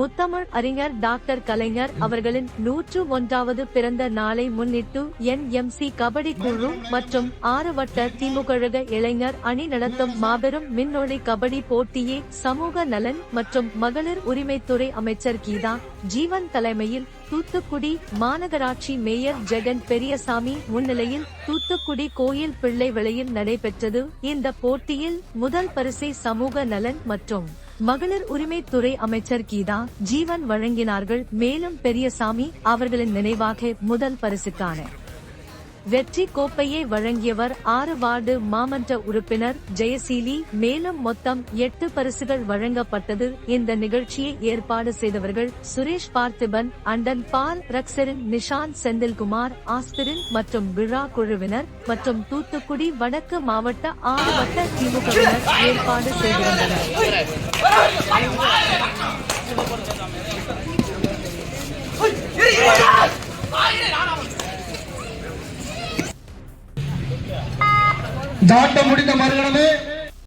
முத்தமிழ் அறிஞர் டாக்டர் கலைஞர் அவர்களின் நூற்று ஒன்றாவது பிறந்த நாளை முன்னிட்டு என்எம்சி கபடி குழு மற்றும் ஆறுவட்ட திமுகழக இளைஞர் அணி நடத்தும் மாபெரும் மின்னொளி கபடி போட்டியை சமூக நலன் மற்றும் மகளிர் உரிமைத்துறை அமைச்சர் கீதா. ஜீவன் தலைமையில் தூத்துக்குடி மாநகராட்சி மேயர் ஜெகன் பெரியசாமி முன்னிலையில் தூத்துக்குடி கோயில் பிள்ளை விலையில் நடைபெற்றது. இந்த போட்டியில் முதல் பரிசை சமூக நலன் மற்றும் மகளிர் உரிமைத்துறை அமைச்சர் கீதா ஜீவன் வழங்கினார்கள். மேலும் பெரியசாமி அவர்களின் நினைவாக முதல் பரிசுக்கான வெற்றி கோப்பையை வழங்கியவர் ஆறு வார்டு மாமன்ற உறுப்பினர் ஜெயசீலி. மேலும் மொத்தம் எட்டு பரிசுகள் வழங்கப்பட்டது. இந்த நிகழ்ச்சியை ஏற்பாடு செய்தவர்கள் சுரேஷ் பார்த்திபன் அண்டன் பால் ரக்சரின் நிஷாந்த் செந்தில்குமார் ஆஸ்திரின் மற்றும் விழா குழுவினர் மற்றும் தூத்துக்குடி வடக்கு மாவட்ட ஆறு வட்ட திமுகவினர் ஏற்பாடு செய்திருந்தனர். தாட்டம் முடிந்த மறுகணமே